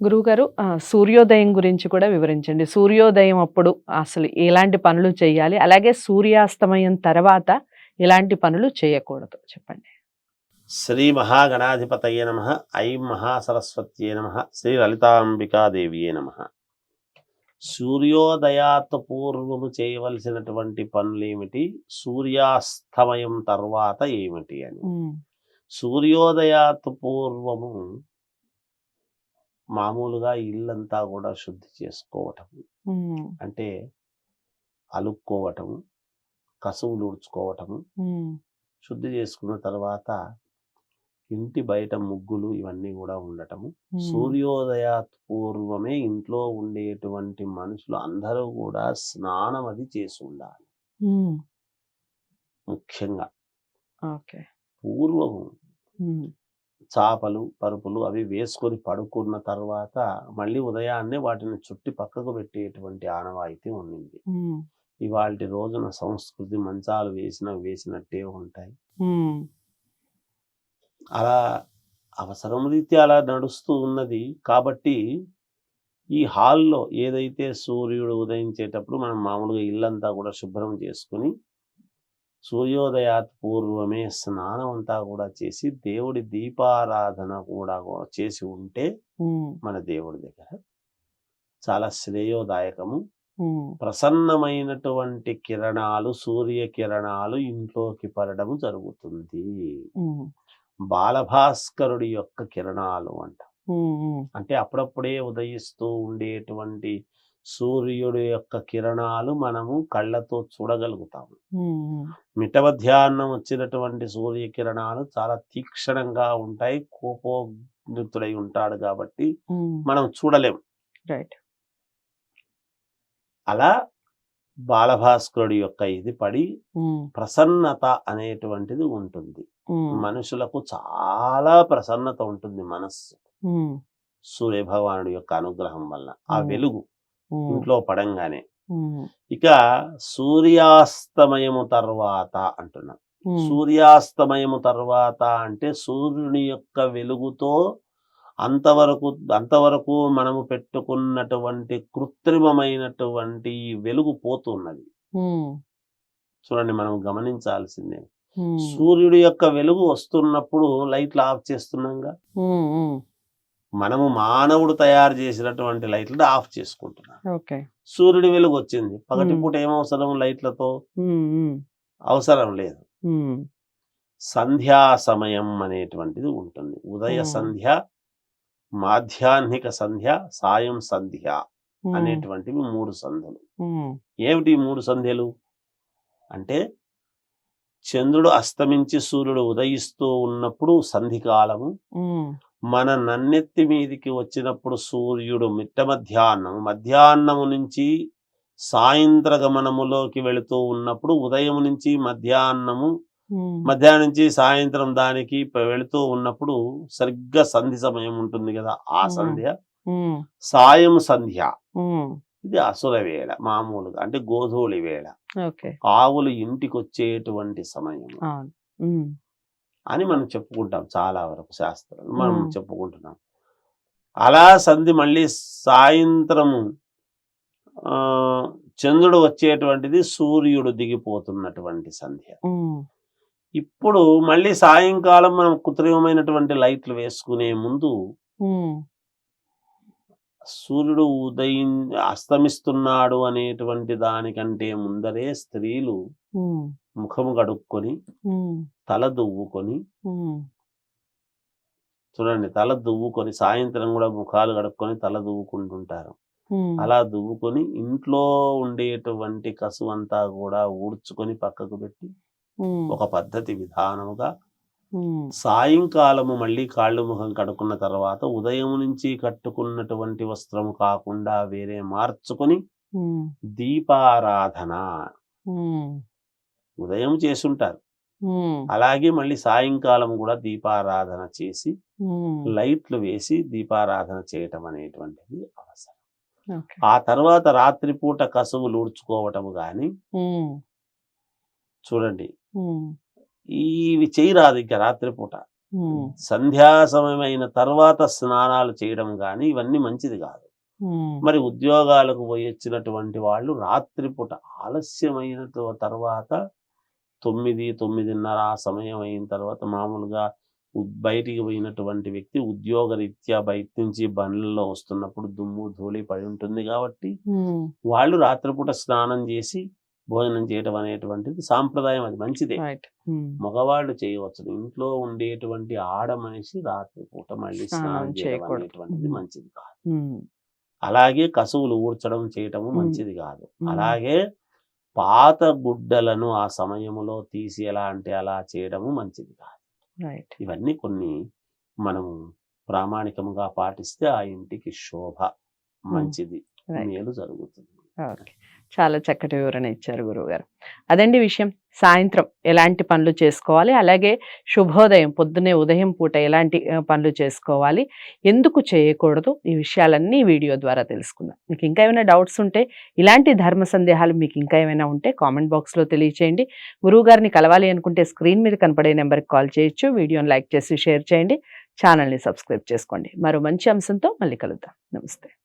గురువుగారు సూర్యోదయం గురించి కూడా వివరించండి. సూర్యోదయం అప్పుడు అసలు ఎలాంటి పనులు చేయాలి? అలాగే సూర్యాస్తమయం తర్వాత ఎలాంటి పనులు చేయకూడదు? చెప్పండి. శ్రీ మహాగణాధిపతయే నమ. ఐం మహాసరస్వత్యే నమ. శ్రీ లలితాంబికాదేవియే నమ. సూర్యోదయాత్ పూర్వము చేయవలసినటువంటి పనులు ఏమిటి సూర్యాస్తమయం తర్వాత ఏమిటి అని. సూర్యోదయాత్ పూర్వము మామూలుగా ఇల్లంతా కూడా శుద్ధి చేసుకోవటం. అంటే అలుక్కోవటము కసువులు ఊడ్చుకోవటము శుద్ధి చేసుకున్న తర్వాత ఇంటి బయట ముగ్గులు ఇవన్నీ కూడా ఉండటము. ఉమ్, సూర్యోదయాత్ పూర్వమే ఇంట్లో ఉండేటువంటి మనుషులు అందరూ కూడా స్నానం అది చేసి ఉండాలి. ముఖ్యంగా. పూర్వము. చాపలు పరుపులు అవి వేసుకొని పడుకున్న తర్వాత మళ్ళీ ఉదయాన్నే వాటిని చుట్టి పక్కకు పెట్టేటువంటి ఆనవాయితీ ఉండింది ఇవాళ రోజున సంస్కృతి మంచాలు వేసిన వేసినట్టే ఉంటాయి. అలా అవసరం రీత్యా అలా నడుస్తూ ఉన్నది. కాబట్టి ఈ హాల్లో ఏదైతే సూర్యుడు ఉదయించేటప్పుడు మనం మామూలుగా ఇల్లంతా కూడా శుభ్రం చేసుకుని సూర్యోదయాత్ పూర్వమే స్నానం అంతా కూడా చేసి దేవుడి దీపారాధన కూడా చేసి ఉంటే మన దేవుడి దగ్గర చాలా శ్రేయోదాయకము. ప్రసన్నమైనటువంటి కిరణాలు సూర్య కిరణాలు ఇంట్లోకి పడడం జరుగుతుంది. బాలభాస్కరుడి యొక్క కిరణాలు అంట. అంటే అప్పుడప్పుడే ఉదయిస్తూ ఉండేటువంటి సూర్యుడి యొక్క కిరణాలు మనము కళ్ళతో చూడగలుగుతాము. ఉమ్, మిట్ట మధ్యాహ్నం వచ్చినటువంటి సూర్య కిరణాలు చాలా తీక్షణంగా ఉంటాయి కోపోద్రిక్తుడై ఉంటాడు కాబట్టి మనం చూడలేం. రైట్. అలా బాలభాస్కరుడి యొక్క ఇది పడి ప్రసన్నత అనేటువంటిది ఉంటుంది. మనుషులకు చాలా ప్రసన్నత ఉంటుంది మనస్సు. ఉమ్, సూర్య భగవానుడి యొక్క అనుగ్రహం వల్ల ఆ. వెలుగు. ఇంట్లో పడంగానే. ఇక సూర్యాస్తమయము తర్వాత అంటున్నా. సూర్యాస్తమయము తర్వాత అంటే సూర్యుని యొక్క వెలుగుతో అంతవరకు అంతవరకు మనము పెట్టుకున్నటువంటి కృత్రిమమైనటువంటి వెలుగు పోతున్నది. చూడండి మనం గమనించాల్సిందే. సూర్యుడి యొక్క వెలుగు వస్తున్నప్పుడు లైట్లు ఆఫ్ చేస్తున్నాంగా. మనము మానవుడు తయారు చేసినటువంటి లైట్లు ఆఫ్ చేసుకుంటున్నాం సూర్యుడి వెలుగు వచ్చింది పగటిపూట Hmm. ఏమవసరం లైట్లతో? అవసరం లేదు. సంధ్యా సమయం అనేటువంటిది ఉంటుంది. ఉదయ. సంధ్య మాధ్యాహ్నిక సంధ్య సాయం సంధ్య అనేటువంటివి మూడు సంధ్యలు. ఏమిటి మూడు సంధ్యలు? అంటే చంద్రుడు అస్తమించి సూర్యుడు ఉదయిస్తూ ఉన్నప్పుడు సంధికాలము మన నన్నెత్తి మీదికి వచ్చినప్పుడు సూర్యుడు మిట్ట మధ్యాహ్నం మధ్యాహ్నము నుంచి సాయంత్ర గమనములోకి వెళుతూ ఉన్నప్పుడు ఉదయం నుంచి మధ్యాహ్నము మధ్యాహ్నం నుంచి సాయంత్రం దానికి వెళుతూ ఉన్నప్పుడు సరిగ్గా సంధి సమయం ఉంటుంది కదా ఆ. సంధ్య. సాయం సంధ్య. ఇది అసుర వేళ మామూలుగా అంటే గోధూళి వేళ. ఆవులు ఇంటికి వచ్చేటువంటి సమయం అని మనం చెప్పుకుంటాం చాలా వరకు శాస్త్రాలు మనం. చెప్పుకుంటున్నాం. అలా సంధి మళ్ళీ సాయంత్రము ఆ, చంద్రుడు వచ్చేటువంటిది సూర్యుడు దిగిపోతున్నటువంటి సంధ్య. ఇప్పుడు మళ్ళీ సాయంకాలం మనం కృత్రిమమైనటువంటి లైట్లు వేసుకునే ముందు సూర్యుడు ఉదయం అస్తమిస్తున్నాడు అనేటువంటి దానికంటే ముందరే స్త్రీలు ముఖము కడుక్కొని తల దువ్వుకొని చూడండి తల దువ్వుకొని సాయంత్రం కూడా ముఖాలు కడుక్కొని తల దువ్వుకుంటుంటారు. అలా దువ్వుకొని ఇంట్లో ఉండేటువంటి కసు అంతా కూడా ఊడ్చుకొని పక్కకు పెట్టి ఒక పద్ధతి విధానముగా సాయంకాలము మళ్ళీ కాళ్ళు ముఖం కడుక్కున్న తర్వాత ఉదయం నుంచి కట్టుకున్నటువంటి వస్త్రము కాకుండా వేరే మార్చుకొని దీపారాధన. ఉదయం చేసుంటారు. అలాగే మళ్ళీ సాయంకాలం కూడా దీపారాధన చేసి లైట్లు వేసి దీపారాధన చేయటం అనేటువంటిది అవసరం. ఆ తర్వాత రాత్రిపూట కసువులు ఊడ్చుకోవటము కానీ చూడండి. ఇవి చేయరాదు ఇంకా రాత్రిపూట. సంధ్యా సమయం అయిన తర్వాత స్నానాలు చేయడం కానీ ఇవన్నీ మంచిది కాదు. మరి ఉద్యోగాలకు పోయి వచ్చినటువంటి వాళ్ళు రాత్రిపూట ఆలస్యమైన తర్వాత తొమ్మిది తొమ్మిదిన్నర ఆ సమయం అయిన తర్వాత మామూలుగా బయటికి పోయినటువంటి వ్యక్తి ఉద్యోగ రీత్యా బయట నుంచి బండ్లలో వస్తున్నప్పుడు దుమ్ము ధూళి పడి ఉంటుంది కాబట్టి వాళ్ళు రాత్రిపూట స్నానం చేసి భోజనం చేయడం అనేటువంటిది సాంప్రదాయం అది. మంచిదే. మగవాళ్ళు చేయవచ్చు. ఇంట్లో ఉండేటువంటి ఆడ మనిషి రాత్రిపూట మళ్ళీ స్నానం చేయడం. అనేటువంటిది. మంచిది కాదు. అలాగే కసువులు ఊడ్చడం చేయటము. మంచిది కాదు. అలాగే పాత గుడ్డలను ఆ సమయంలో తీసి ఎలా అంటే అలా చేయడము మంచిది కాదు. ఇవన్నీ కొన్ని మనము ప్రామాణికంగా పాటిస్తే ఆ ఇంటికి శోభ మంచిది. మేలు జరుగుతుంది. చాలా చక్కటి వివరణ ఇచ్చారు గురువుగారు. అదండి విషయం. సాయంత్రం ఎలాంటి పనులు చేసుకోవాలి? అలాగే శుభోదయం పొద్దునే ఉదయం పూట ఎలాంటి పనులు చేసుకోవాలి? ఎందుకు చేయకూడదు? ఈ విషయాలన్నీ వీడియో ద్వారా తెలుసుకుందాం. మీకు ఇంకా ఏమైనా డౌట్స్ ఉంటే ఇలాంటి ధర్మ సందేహాలు మీకు ఇంకా ఏమైనా ఉంటే కామెంట్ బాక్స్లో తెలియచేయండి. గురువు గారిని కలవాలి అనుకుంటే స్క్రీన్ మీద కనపడే నెంబర్కి కాల్ చేయొచ్చు. వీడియోని లైక్ చేసి షేర్ చేయండి. ఛానల్ని సబ్స్క్రైబ్ చేసుకోండి. మరో మంచి అంశంతో మళ్ళీ కలుద్దాం. నమస్తే.